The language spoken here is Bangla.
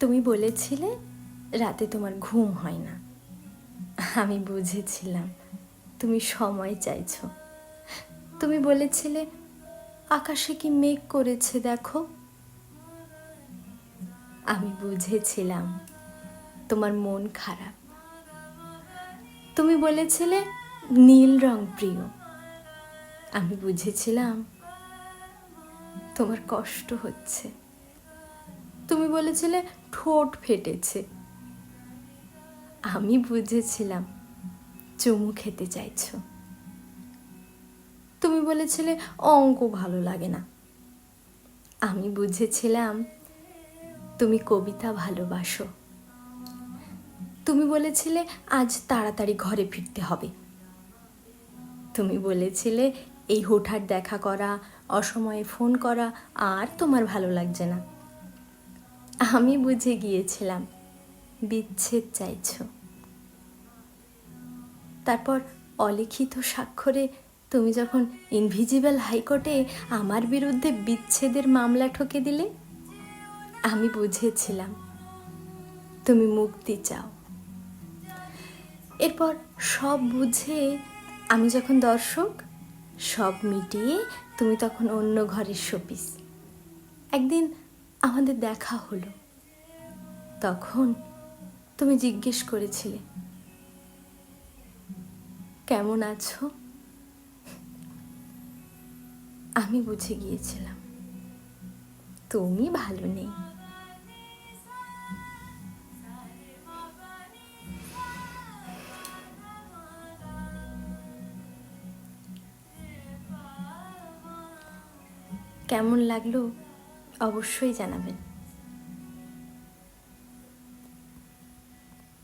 তুমি বলেছিলে রাতে তোমার ঘুম হয় না। আমি বুঝেছিলাম, তুমি সময় চাইছো। তুমি বলেছিলে, আকাশে কি মেঘ করেছে দেখো। আমি বুঝেছিলাম, তোমার মন খারাপ। তুমি বলেছিলে, নীল রং প্রিয়। আমি বুঝেছিলাম, তোমার কষ্ট হচ্ছে। তুমি বলেছিলে ঠোঁট ফেটেছে। আমি বুঝেছিলাম, চুমু খেতে চাইছো। তুমি বলেছিলে অঙ্ক ভালো লাগে না। আমি বুঝেছিলাম, তুমি কবিতা ভালোবাসো। তুমি বলেছিলে আজ তাড়াতাড়ি ঘরে ফিরতে হবে। তুমি বলেছিলে এই হুটহাট দেখা করা, অসময়ে ফোন করা আর তোমার ভালো লাগছে না। আমি বুঝে গিয়েছিলাম, বিচ্ছেদ চাইছো। তারপর অলিখিত স্বাক্ষরে তুমি যখন ইনভিজিবল হাইকোর্টে আমার বিরুদ্ধে বিচ্ছেদের মামলা ঠকে দিলে, আমি বুঝেছিলাম তুমি মুক্তি চাও। এরপর সব বুঝে আমি যখন দর্শক, সব মিটিয়ে তুমি তখন অন্য ঘরের শোপিস। একদিন আমাদের দেখা হলো। তখন তুমি জিজ্ঞেস করেছিলে, কেমন আছো? আমি বুঝে গিয়েছিলাম, তুমি ভালো নেই। কেমন লাগল অবশ্যই জানাবেন